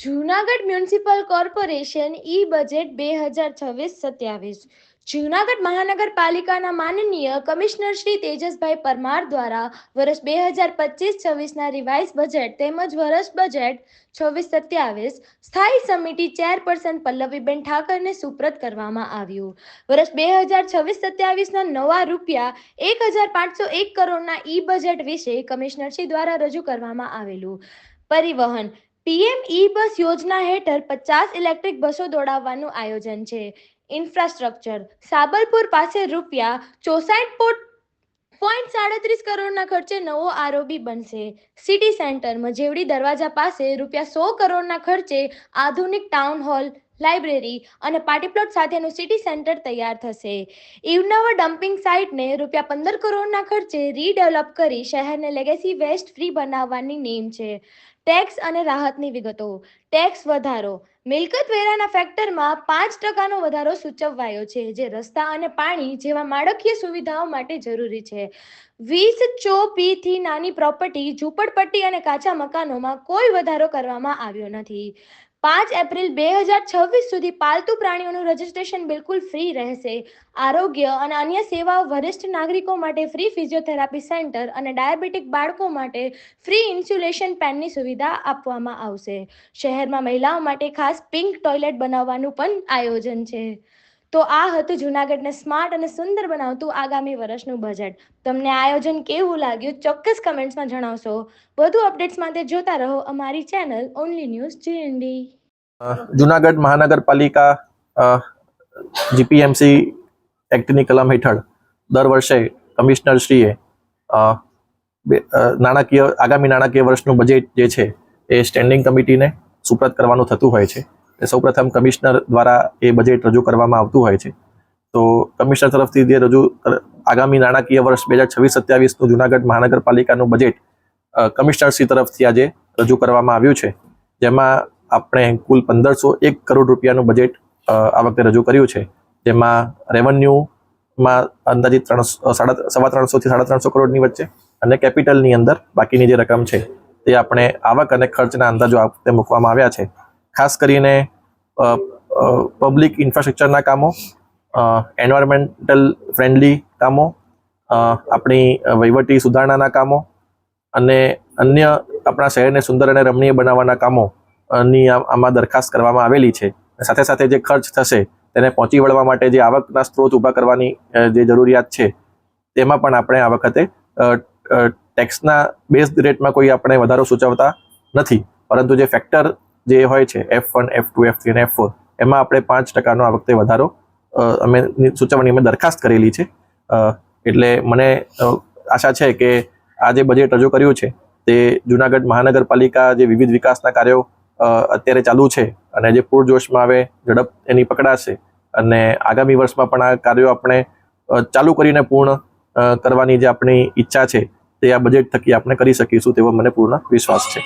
Junagadh municipal corporation e budget બે હજાર છવ્વીસ સત્યાવીસ. જૂનાગઢ મહાનગરપાલિકાના માનનીય કમિશનર શ્રી તેજસભાઈ પરમાર દ્વારા વર્ષ બે હજાર પચીસ છવ્વીસના રિવાઇઝ બજેટ તેમજ વર્ષ બજેટ છવ્વીસ સત્યાવીસ સ્થાયી સમિતિ ચેરપર્સન પલ્લવીબેન ઠાકરને સુપ્રત કરવામાં આવ્યું. વર્ષ બે હજાર છવ્વીસ સત્યાવીસના નવા રૂપિયા એક હજાર પાંચસો એક કરોડના ઈ બજેટ વિશે કમિશનરશ્રી દ્વારા રજૂ કરવામાં આવેલું. પરિવહન પીએમ ઈ બસ યોજના હેઠળ પચાસ ઇલેક્ટ્રિક બસો દોડાવવાનું આયોજન છે. ઇન્ફ્રાસ્ટ્રક્ચર. સાબરપુર પાસે રૂપિયા ચોસાઠ પોઈન્ટ સાડત્રીસ કરોડના ખર્ચે નવો આરોબી બનશે. સિટી સેન્ટરમાં જેવડી દરવાજા પાસે રૂપિયા સો કરોડના ખર્ચે આધુનિક ટાઉન હોલ લાઇબ્રેરી અને પાર્ટી પ્લોટ સાથેનું સિટી સેન્ટર તૈયાર થશે. ઇવનાવર ડમ્પિંગ સાઇટને રૂપિયા પંદર કરોડના ખર્ચે રીડેવલપ કરી શહેરને લેગેસી વેસ્ટ ફ્રી બનાવવાની નેમ છે. ટેક્સ અને રાહતની વિગતો. ટેક્સ વધારો. મિલકત વેરાના ફેક્ટરમાં પાંચ ટકાનો વધારો સૂચવવાયો છે, જે રસ્તા અને પાણી જેવા માળખીય સુવિધાઓ માટે જરૂરી છે. વીસ ચોપીથી નાની પ્રોપર્ટી, ઝૂંપડપટ્ટી અને કાચા મકાનોમાં કોઈ વધારો કરવામાં આવ્યો નથી. પાંચ એપ્રિલ બે હજાર છવ્વીસ સુધી પાલતુ પ્રાણીઓનું રજિસ્ટ્રેશન બિલકુલ ફ્રી રહેશે. આરોગ્ય અને અન્ય સેવાઓ વરિષ્ઠ નાગરિકો માટે ફ્રી ફિઝિયોથેરાપી સેન્ટર અને ડાયાબિટીક બાળકો માટે ફ્રી ઇન્સ્યુલેશન પેનની સુવિધા આપવામાં આવશે. શહેરમાં મહિલાઓ માટે ખાસ પિંક ટોયલેટ બનાવવાનું પણ આયોજન છે. તો આ હતું જૂનાગઢને સ્માર્ટ અને સુંદર બનાવતું આગામી વર્ષનું બજેટ તમને આયોજન કેવું લાગ્યું ચોક્કસ કમેન્ટ્સમાં જણાવશો. વધુ અપડેટ્સ માટે જોતા રહો અમારી channel only news GND Junagadh મહાનગરપાલિકા જીપીએમસી એક્ટની કલમ હેઠળ દર વર્ષે કમિશનરશ્રીએ નાણાકીય, આગામી નાણાકીય વર્ષનું બજેટ જે છે એ સ્ટેન્ડિંગ કમિટીને સુપ્રત કરવાનું થતું હોય છે. સૌપ્રથમ કમિશનર દ્વારા એ બજેટ રજૂ કરવામાં આવતું હોય છે. તો કમિશનર તરફથી જે રજૂ આગામી નાણાકીય વર્ષ બે હજાર છવ્વીસ સત્યાવીસનું જુનાગઢ મહાનગરપાલિકાનું બજેટ કમિશનરશ્રી તરફથી આજે રજૂ કરવામાં આવ્યું છે. જેમાં આપણે કુલ પંદરસો એક કરોડ રૂપિયાનું બજેટ આ વખતે રજૂ કર્યું છે. જેમાં રેવન્યુમાં અંદાજિત ત્રણસો સાડા સવા ત્રણસોથી સાડા ત્રણસો કરોડની વચ્ચે અને કેપિટલની અંદર બાકીની જે રકમ છે, તે આપણે આવક અને ખર્ચના અંદાજો આ વખતે મૂકવામાં આવ્યા છે. ખાસ કરીને પબ્લિક ઇન્ફ્રાસ્ટ્રક્ચરના કામો એન્વાયરમેન્ટલ ફ્રેન્ડલી કામો આપણી વહીવટી સુધારણાના કામો અને અન્ય આપણા શહેરને સુંદર અને રમણીય બનાવવાના કામો અ, ની આમાં દરખાસ્ત કરવામાં આવેલી છે. સાથે સાથે જે ખર્ચ થશે તેને પહોંચી વળવા માટે જે આવકના સ્ત્રોત ઊભા કરવાની જે જરૂરિયાત છે તેમાં પણ આપણે આ વખતે ટેક્સના બેઝ રેટમાં કોઈ આપણે વધારો સૂચવતા નથી. પરંતુ જે ફેક્ટર જે હોય છે F one F two F three અને એફ ફોર એમાં આપણે પાંચ ટકાનો આ વખતે વધારો અમે સૂચવણી અમે દરખાસ્ત કરેલી છે. એટલે મને આશા છે કે આ જે બજેટ રજૂ કર્યું છે, તે જુનાગઢ મહાનગરપાલિકા જે વિવિધ વિકાસના કાર્યો અત્યારે ચાલુ છે અને જે પૂરજોશમાં આવે, ઝડપ એની પકડાશે અને આગામી વર્ષમાં પણ આ કાર્યો આપણે ચાલુ કરીને પૂર્ણ કરવાની જે આપણી ઈચ્છા છે, તે આ બજેટ થકી આપણે કરી શકીશું તેવો મને પૂર્ણ વિશ્વાસ છે.